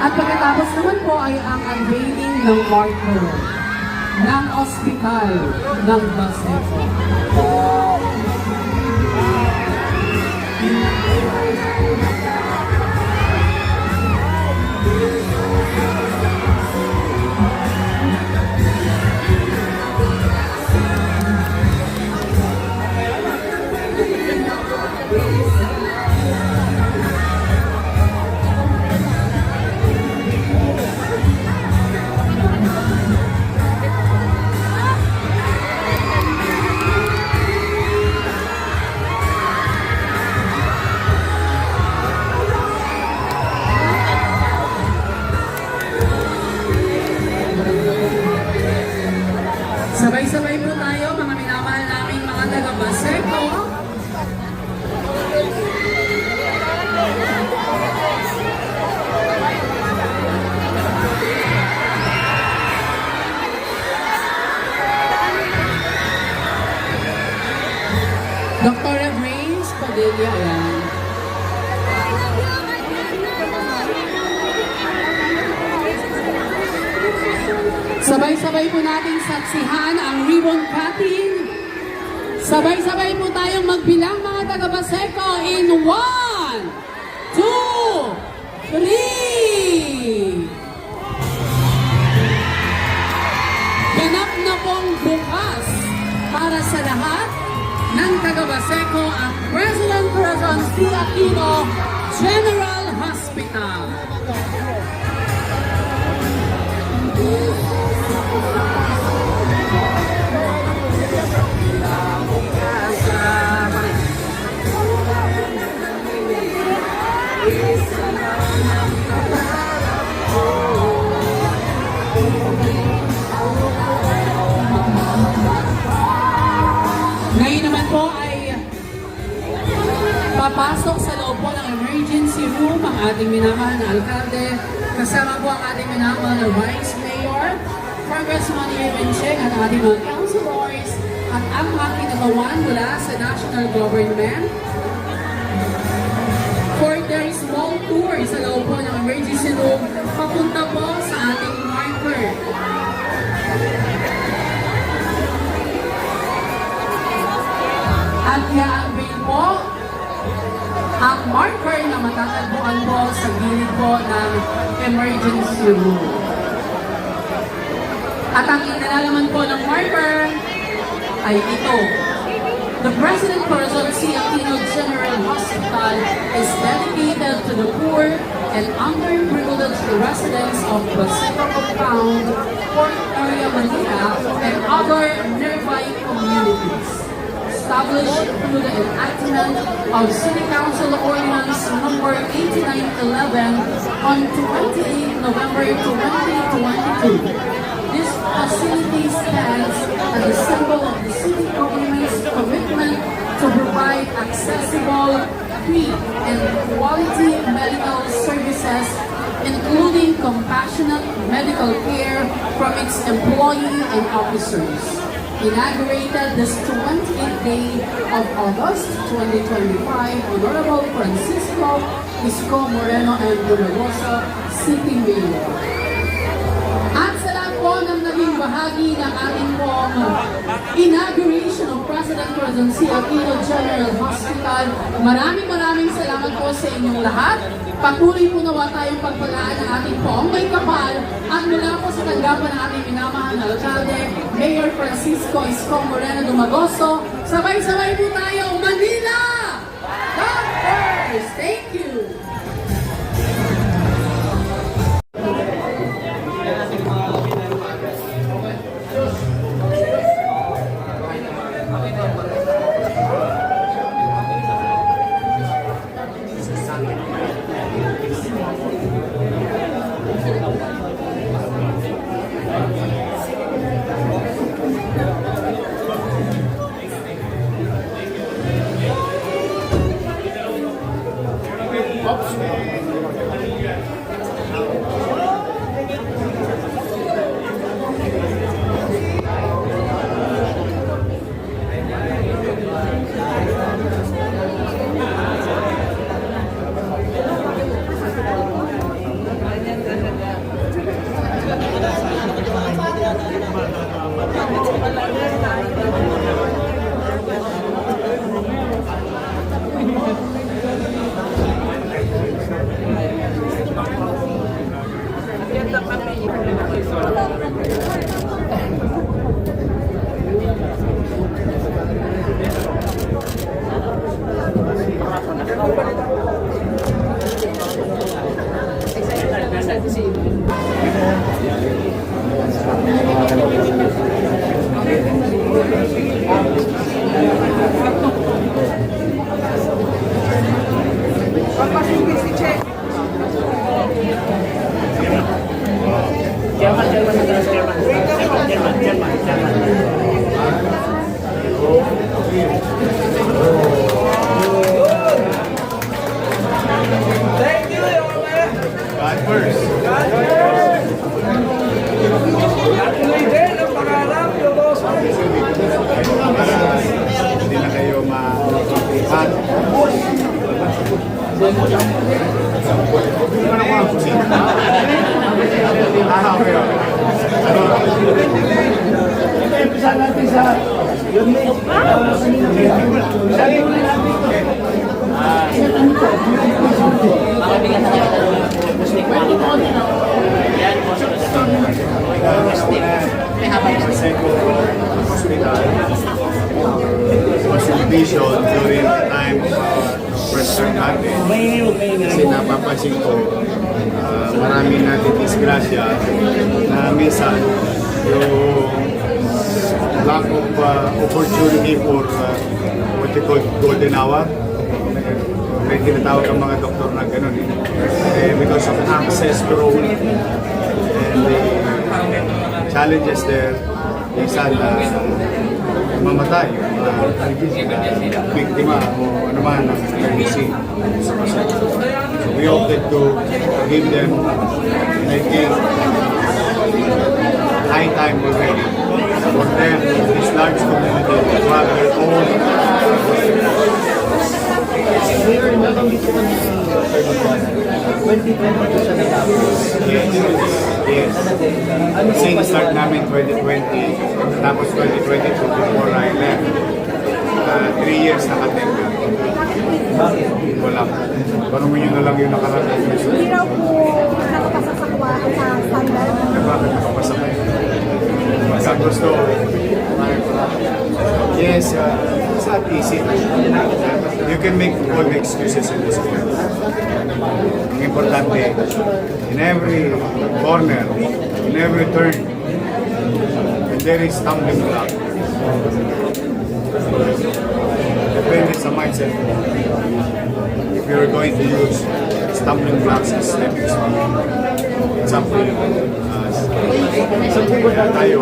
At pagkatapos naman po ay ang unveiling ng marker ng ospital ng Baseco. Sabay-sabay Sabay-sabay po natin saksihan ang ribbon cutting. Sabay-sabay po tayong magbilang mga taga-Baseco in 1, 2, 3. Ganap na pong bukas para sa lahat ng taga-Baseco ang President C. Aquino General Hospital. Ating minamahal na alkalde. Kasama po ang ating minamahal na Vice Mayor, Congressman Irwin Cheng at ating mga councilors at ang mga kinagawan mula sa national government for their small tour sa loob po ng emergency room papunta po sa ating marker. At i-unveil po ang marker na matatagpuan po sa gilid po ng emergency room. At ang inalalaman po ng marker ay ito. The President Corazon C. Aquino General Hospital is dedicated to the poor and underprivileged residents of Pacific Compound, Port Area, Manila, and other nearby communities established through the enactment of City Council Ordinance Number 8911 on 28 November 2022. This facility stands as a symbol of the city government's commitment to provide accessible, free, and quality medical services including compassionate medical care from its employee and officers inaugurated this 28th day of August 2025, Honorable Francisco Isco Moreno and Dulagosa, City Mayor. Bahagi ng ating pong inauguration of President Corazon C. Aquino General Hospital, maraming maraming salamat po sa inyong lahat. Patuloy po nawa tayong pagpalaan ng ating poong may kapal at mula po sa tanggapan ng ating minamahal na alkalde, Mayor Francisco Isco Moreno Dumagoso. Sabay-sabay po tayo, Manila! God! Thank you! Oops. ترجمة نانسي قنقر Mo na President natin. Kasi napapansin ko, uh, marami natin disgrasya na minsan yung lack of uh, opportunity for uh, what you call golden hour. May tinatawag ang mga doktor na gano'n eh. eh because of access growth and the challenges there, minsan na mamatay mga uh, biktima o ano man ng emergency sa pasyente. So we opted to give them, I think, high time already for them, this large community, to have their own Yes. Yes. Kasi start namin 2020, tapos 2022 before I left. Uh, three years nakatenga. Wala. Tanungin nyo na lang yung nakarating. Hindi raw po nakapasa sa kuha sa standard. Na bakit nakapasa kayo? Sa gusto. Yes, uh, easy. You can make all the excuses in this world. Ang importante, in every corner, in every turn, and there is stumbling block. Depende sa mindset. If you're going to use stumbling blocks as stepping stone, you. Uh, tayo,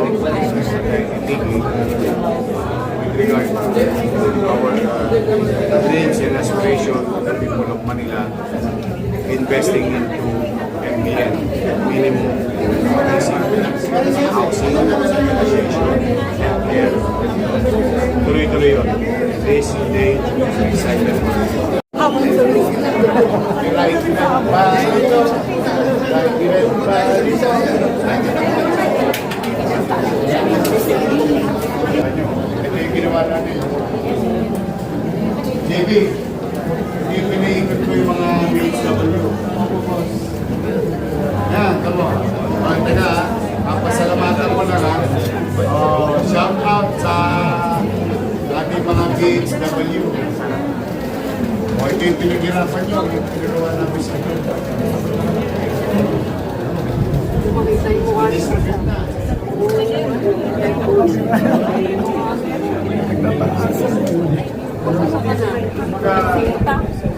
thinking, with regard our uh, dreams and aspirations of the people of Manila, investing into MBN, minimum basic housing, healthcare. Tuloy-tuloy yun. This day, excited. Habang tuloy. Ito yung ginawa natin. JB, hindi pinaikot ko yung mga BHW. Yan, tamo. Ang taga, papasalamatan ko na lang. Oh, shout out sa ating BHW. O, ito yung pinagirapan nyo. Yung ginawa namin sa inyo. Distribute na. Shout